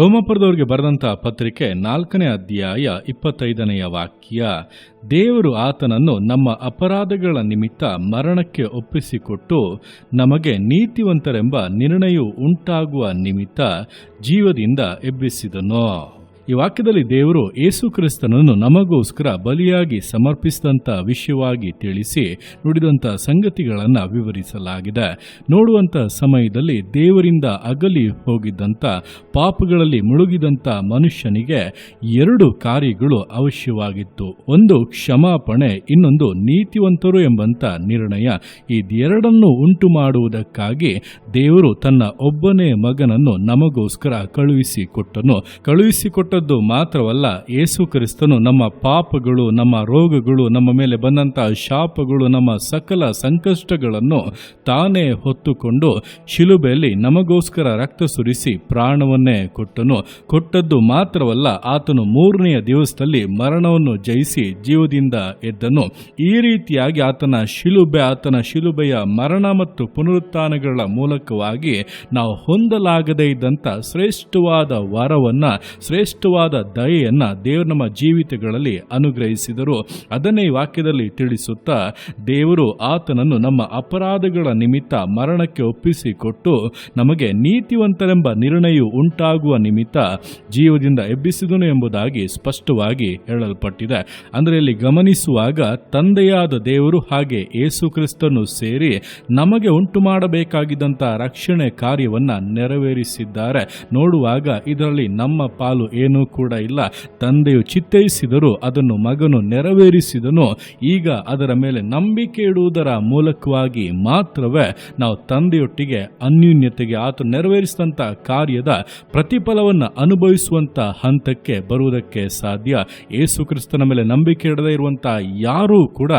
ರೋಮಪುರದವರಿಗೆ ಬರೆದಂಥ ಪತ್ರಿಕೆ ನಾಲ್ಕನೇ ಅಧ್ಯಾಯ ಇಪ್ಪತ್ತೈದನೆಯ ವಾಕ್ಯ, ದೇವರು ಆತನನ್ನು ನಮ್ಮ ಅಪರಾಧಗಳ ನಿಮಿತ್ತ ಮರಣಕ್ಕೆ ಒಪ್ಪಿಸಿಕೊಟ್ಟು ನಮಗೆ ನೀತಿವಂತರೆಂಬ ನಿರ್ಣಯವು ಉಂಟಾಗುವ ನಿಮಿತ್ತ ಜೀವದಿಂದ ಎಬ್ಬಿಸಿದನು. ಈ ವಾಕ್ಯದಲ್ಲಿ ದೇವರು ಯೇಸು ಕ್ರಿಸ್ತನನ್ನು ನಮಗೋಸ್ಕರ ಬಲಿಯಾಗಿ ಸಮರ್ಪಿಸಿದಂಥ ವಿಷಯವಾಗಿ ತಿಳಿಸಿ ನುಡಿದಂಥ ಸಂಗತಿಗಳನ್ನು ವಿವರಿಸಲಾಗಿದೆ. ನೋಡುವಂಥ ಸಮಯದಲ್ಲಿ ದೇವರಿಂದ ಅಗಲಿ ಹೋಗಿದ್ದಂಥ ಪಾಪಗಳಲ್ಲಿ ಮುಳುಗಿದಂಥ ಮನುಷ್ಯನಿಗೆ ಎರಡು ಕಾರ್ಯಗಳು ಅವಶ್ಯವಾಗಿತ್ತು. ಒಂದು ಕ್ಷಮಾಪಣೆ, ಇನ್ನೊಂದು ನೀತಿವಂತರು ಎಂಬಂಥ ನಿರ್ಣಯ. ಇದೆರಡನ್ನು ಉಂಟು ಮಾಡುವುದಕ್ಕಾಗಿ ದೇವರು ತನ್ನ ಒಬ್ಬನೇ ಮಗನನ್ನು ನಮಗೋಸ್ಕರ ಕಳುಹಿಸಿಕೊಟ್ಟನು. ಕಳುಹಿಸಿಕೊಟ್ಟದ್ದು ಮಾತ್ರವಲ್ಲ ಯೇಸು ಕ್ರಿಸ್ತನು ನಮ್ಮ ಪಾಪಗಳು, ನಮ್ಮ ರೋಗಗಳು, ನಮ್ಮ ಮೇಲೆ ಬಂದಂಥ ಶಾಪಗಳು, ನಮ್ಮ ಸಕಲ ಸಂಕಷ್ಟಗಳನ್ನು ತಾನೇ ಹೊತ್ತುಕೊಂಡು ಶಿಲುಬೆಯಲ್ಲಿ ನಮಗೋಸ್ಕರ ರಕ್ತ ಸುರಿಸಿ ಪ್ರಾಣವನ್ನೇ ಕೊಟ್ಟನು. ಕೊಟ್ಟದ್ದು ಮಾತ್ರವಲ್ಲ, ಆತನು ಮೂರನೆಯ ದಿವಸದಲ್ಲಿ ಮರಣವನ್ನು ಜಯಿಸಿ ಜೀವದಿಂದ ಎದ್ದನು. ಈ ರೀತಿಯಾಗಿ ಆತನ ಶಿಲುಬೆ, ಆತನ ಶಿಲುಬೆಯ ಮರಣ ಮತ್ತು ಪುನರುತ್ಥಾನಗಳ ಮೂಲಕವಾಗಿ ನಾವು ಹೊಂದಲಾಗದೇ ಇದ್ದಂಥ ಶ್ರೇಷ್ಠವಾದ ವರವನ್ನ ಶ್ರೇಷ್ಠವಾದ ದಯೆಯನ್ನು ದೇವರು ನಮ್ಮ ಜೀವಿತಗಳಲ್ಲಿ ಅನುಗ್ರಹಿಸಿದರು. ಅದನ್ನೇ ವಾಕ್ಯದಲ್ಲಿ ತಿಳಿಸುತ್ತಾ, ದೇವರು ಆತನನ್ನು ನಮ್ಮ ಅಪರಾಧಗಳ ನಿಮಿತ್ತ ಮರಣಕ್ಕೆ ಒಪ್ಪಿಸಿಕೊಟ್ಟು ನಮಗೆ ನೀತಿವಂತರೆಂಬ ನಿರ್ಣಯ ಉಂಟಾಗುವ ನಿಮಿತ್ತ ಜೀವದಿಂದ ಎಬ್ಬಿಸಿದನು ಎಂಬುದಾಗಿ ಸ್ಪಷ್ಟವಾಗಿ ಹೇಳಲ್ಪಟ್ಟಿದೆ. ಅಂದರೆ ಇಲ್ಲಿ ಗಮನಿಸುವಾಗ ತಂದೆಯಾದ ದೇವರು ಹಾಗೆ ಯೇಸು ಕ್ರಿಸ್ತನು ಸೇರಿ ನಮಗೆ ಉಂಟು ಮಾಡಬೇಕಾಗಿದ್ದಂಥ ರಕ್ಷಣೆ ಕಾರ್ಯವನ್ನ ನೆರವೇರಿಸಿದ್ದಾರೆ. ನೋಡುವಾಗ ಇದರಲ್ಲಿ ನಮ್ಮ ಪಾಲು ಏನೂ? ಕೂಡ ಇಲ್ಲ. ತಂದೆಯು ಚಿತ್ತೈಸಿದರೂ ಅದನ್ನು ಮಗನು ನೆರವೇರಿಸಿದನು. ಈಗ ಅದರ ಮೇಲೆ ನಂಬಿಕೆ ಇಡುವುದರ ಮೂಲಕವಾಗಿ ಮಾತ್ರವೇ ನಾವು ತಂದೆಯೊಟ್ಟಿಗೆ ಅನ್ಯೂನ್ಯತೆಗೆ ಆತ ನೆರವೇರಿಸಿದಂಥ ಕಾರ್ಯದ ಪ್ರತಿಫಲವನ್ನು ಅನುಭವಿಸುವಂಥ ಹಂತಕ್ಕೆ ಬರುವುದಕ್ಕೆ ಸಾಧ್ಯ. ಯೇಸು ಕ್ರಿಸ್ತನ ಮೇಲೆ ನಂಬಿಕೆ ಇಡದೇ ಇರುವಂಥ ಯಾರೂ ಕೂಡ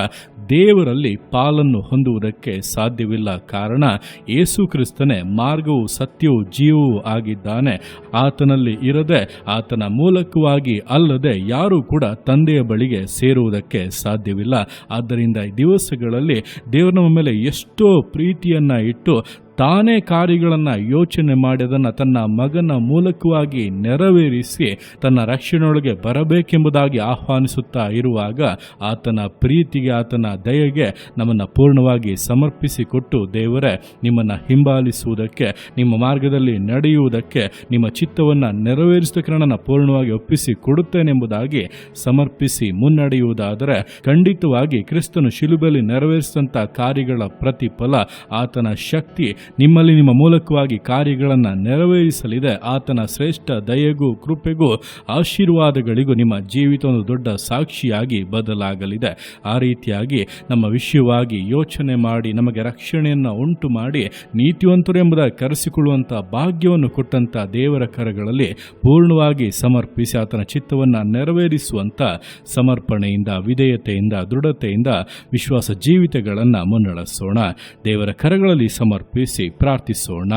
ದೇವರಲ್ಲಿ ಪಾಲನ್ನು ಹೊಂದುವುದಕ್ಕೆ ಸಾಧ್ಯವಿಲ್ಲ ಕಾರಣ ಯೇಸು ಕ್ರಿಸ್ತನೇ ಮಾರ್ಗವು ಸತ್ಯವು ಜೀವವೂ ಆಗಿದ್ದಾನೆ. ಆತನಲ್ಲಿ ಇರದೆ ಆತನ ಮೂಲಕವಾಗಿ ಅಲ್ಲದೆ ಯಾರೂ ಕೂಡ ತಂದೆಯ ಬಳಿಗೆ ಸೇರುವುದಕ್ಕೆ ಸಾಧ್ಯವಿಲ್ಲ. ಆದ್ದರಿಂದ ಈ ದಿವಸಗಳಲ್ಲಿ ದೇವರ ಮೇಲೆ ಎಷ್ಟೋ ಪ್ರೀತಿಯನ್ನು ಇಟ್ಟು ತಾನೇ ಕಾರ್ಯಗಳನ್ನು ಯೋಚನೆ ಮಾಡಿ ಅದನ್ನು ತನ್ನ ಮಗನ ಮೂಲಕವಾಗಿ ನೆರವೇರಿಸಿ ತನ್ನ ರಕ್ಷಣೆಯೊಳಗೆ ಬರಬೇಕೆಂಬುದಾಗಿ ಆಹ್ವಾನಿಸುತ್ತಾ ಇರುವಾಗ ಆತನ ಪ್ರೀತಿಗೆ, ಆತನ ದಯೆಗೆ ನಮ್ಮನ್ನು ಪೂರ್ಣವಾಗಿ ಸಮರ್ಪಿಸಿಕೊಟ್ಟು ದೇವರೇ, ನಿಮ್ಮನ್ನು ಹಿಂಬಾಲಿಸುವುದಕ್ಕೆ, ನಿಮ್ಮ ಮಾರ್ಗದಲ್ಲಿ ನಡೆಯುವುದಕ್ಕೆ, ನಿಮ್ಮ ಚಿತ್ತವನ್ನು ನೆರವೇರಿಸುವುದಕ್ಕೆ ನನ್ನನ್ನು ಪೂರ್ಣವಾಗಿ ಒಪ್ಪಿಸಿ ಕೊಡುತ್ತೇನೆಂಬುದಾಗಿ ಸಮರ್ಪಿಸಿ ಮುನ್ನಡೆಯುವುದಾದರೆ ಖಂಡಿತವಾಗಿ ಕ್ರಿಸ್ತನು ಶಿಲುಬೆಯಲ್ಲಿ ನೆರವೇರಿಸಿದಂಥ ಕಾರ್ಯಗಳ ಪ್ರತಿಫಲ, ಆತನ ಶಕ್ತಿ ನಿಮ್ಮಲ್ಲಿ ನಿಮ್ಮ ಮೂಲಕವಾಗಿ ಕಾರ್ಯಗಳನ್ನು ನೆರವೇರಿಸಲಿದೆ. ಆತನ ಶ್ರೇಷ್ಠ ದಯೆಗೂ ಕೃಪೆಗೂ ಆಶೀರ್ವಾದಗಳಿಗೂ ನಿಮ್ಮ ಜೀವಿತ ಒಂದು ದೊಡ್ಡ ಸಾಕ್ಷಿಯಾಗಿ ಬದಲಾಗಲಿದೆ. ಆ ರೀತಿಯಾಗಿ ನಮ್ಮ ವಿಷಯವಾಗಿ ಯೋಚನೆ ಮಾಡಿ, ನಮಗೆ ರಕ್ಷಣೆಯನ್ನು ಉಂಟು ಮಾಡಿ, ನೀತಿವಂತರು ಎಂಬುದಾಗಿ ಕರೆಸಿಕೊಳ್ಳುವಂಥ ಭಾಗ್ಯವನ್ನು ಕೊಟ್ಟಂಥ ದೇವರ ಕರಗಳಲ್ಲಿ ಪೂರ್ಣವಾಗಿ ಸಮರ್ಪಿಸಿ ಆತನ ಚಿತ್ತವನ್ನು ನೆರವೇರಿಸುವಂಥ ಸಮರ್ಪಣೆಯಿಂದ, ವಿಧೇಯತೆಯಿಂದ, ದೃಢತೆಯಿಂದ ವಿಶ್ವಾಸ ಜೀವಿತಗಳನ್ನು ಮುನ್ನಡೆಸೋಣ. ದೇವರ ಕರಗಳಲ್ಲಿ ಸಮರ್ಪಿಸಿ ಪ್ರಾರ್ಥಿಸೋಣ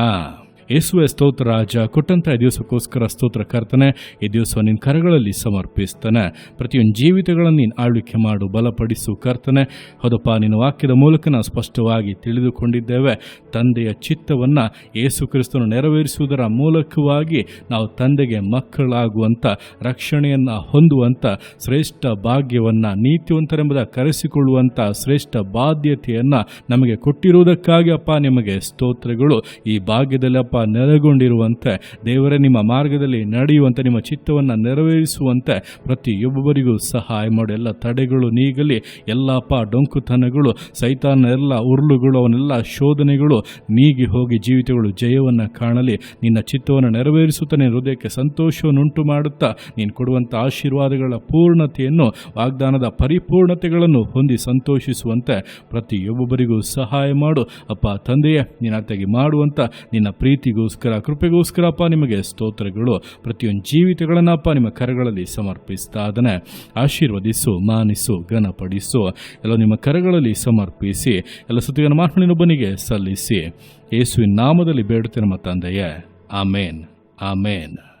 ಯೇಸುವೆ ಸ್ತೋತ್ರ, ರಾಜ, ಕೊಟ್ಟಂತ ಈ ದಿವಸಕ್ಕೋಸ್ಕರ ಸ್ತೋತ್ರ ಕರ್ತನೆ, ಈ ದಿವಸ ನಿನ್ನ ಕರಗಳಲ್ಲಿ ಸಮರ್ಪಿಸ್ತಾನೆ. ಪ್ರತಿಯೊಂದು ಜೀವಿತಗಳನ್ನು ನೀನು ಆಳ್ವಿಕೆ ಮಾಡು, ಬಲಪಡಿಸು ಕರ್ತನೆ. ಹೌದಪ್ಪ, ನಿನ್ನ ವಾಕ್ಯದ ಮೂಲಕ ನಾವು ಸ್ಪಷ್ಟವಾಗಿ ತಿಳಿದುಕೊಂಡಿದ್ದೇವೆ. ತಂದೆಯ ಚಿತ್ತವನ್ನು ಯೇಸು ಕ್ರಿಸ್ತನು ನೆರವೇರಿಸುವುದರ ಮೂಲಕವಾಗಿ ನಾವು ತಂದೆಗೆ ಮಕ್ಕಳಾಗುವಂಥ ರಕ್ಷಣೆಯನ್ನು ಹೊಂದುವಂಥ ಶ್ರೇಷ್ಠ ಭಾಗ್ಯವನ್ನು ನೀತಿವಂತರೆಂಬುದ ಕರೆಸಿಕೊಳ್ಳುವಂಥ ಶ್ರೇಷ್ಠ ಬಾಧ್ಯತೆಯನ್ನು ನಮಗೆ ಕೊಟ್ಟಿರುವುದಕ್ಕಾಗಿ ಅಪ್ಪ, ನಿಮಗೆ ಸ್ತೋತ್ರಗಳು. ಈ ಭಾಗ್ಯದಲ್ಲಿ ಅಪ್ಪ ನೆಲೆಗೊಂಡಿರುವಂತೆ, ದೇವರೇ ನಿಮ್ಮ ಮಾರ್ಗದಲ್ಲಿ ನಡೆಯುವಂತೆ, ನಿಮ್ಮ ಚಿತ್ತವನ್ನು ನೆರವೇರಿಸುವಂತೆ ಪ್ರತಿಯೊಬ್ಬರಿಗೂ ಸಹಾಯ ಮಾಡಿ. ಎಲ್ಲ ತಡೆಗಳು ನೀಗಲಿ ಎಲ್ಲಪ್ಪ ಡೊಂಕುತನಗಳು, ಸೈತಾನ ಎಲ್ಲ ಉರುಳುಗಳು, ಅವನ್ನೆಲ್ಲ ಶೋಧನೆಗಳು ನೀಗಿ ಹೋಗಿ ಜೀವಿತಗಳು ಜಯವನ್ನು ಕಾಣಲಿ. ನಿನ್ನ ಚಿತ್ತವನ್ನು ನೆರವೇರಿಸುತ್ತಾ, ನಿನ್ನ ಹೃದಯಕ್ಕೆ ಸಂತೋಷವನ್ನುಂಟು ಮಾಡುತ್ತಾ, ನೀನು ಕೊಡುವಂಥ ಆಶೀರ್ವಾದಗಳ ಪೂರ್ಣತೆಯನ್ನು, ವಾಗ್ದಾನದ ಪರಿಪೂರ್ಣತೆಗಳನ್ನು ಹೊಂದಿ ಸಂತೋಷಿಸುವಂತೆ ಪ್ರತಿಯೊಬ್ಬರಿಗೂ ಸಹಾಯ ಮಾಡು. ಅಪ್ಪ, ತಂದೆಯೇ ನಿನ್ನ ಅತ್ತೆಗೆ ಮಾಡುವಂಥ ನಿನ್ನ ಪ್ರೀತಿಗೋಸ್ಕರ ಕೃಪೆಗೋಸ್ಕರಪ್ಪ ನಿಮಗೆ ಸ್ತೋತ್ರಗಳು. ಪ್ರತಿಯೊಂದು ಜೀವಿತಗಳನ್ನಪ್ಪ ನಿಮ್ಮ ಕರಗಳಲ್ಲಿ ಸಮರ್ಪಿಸ್ತಾ ಅದನ್ನು ಆಶೀರ್ವದಿಸು, ಮಾನಿಸು, ಘನಪಡಿಸು. ಎಲ್ಲ ನಿಮ್ಮ ಕರಗಳಲ್ಲಿ ಸಮರ್ಪಿಸಿ, ಎಲ್ಲ ಸುತ್ತಿನ ಮಾತುಗಳಿನೊಬ್ಬನಿಗೆ ಸಲ್ಲಿಸಿ. ಯೇಸುವಿನ ನಾಮದಲ್ಲಿ ಬೇಡುತ್ತೆ ನಮ್ಮ ತಂದೆಯೇ. ಆಮೇನ್. ಆಮೇನ್.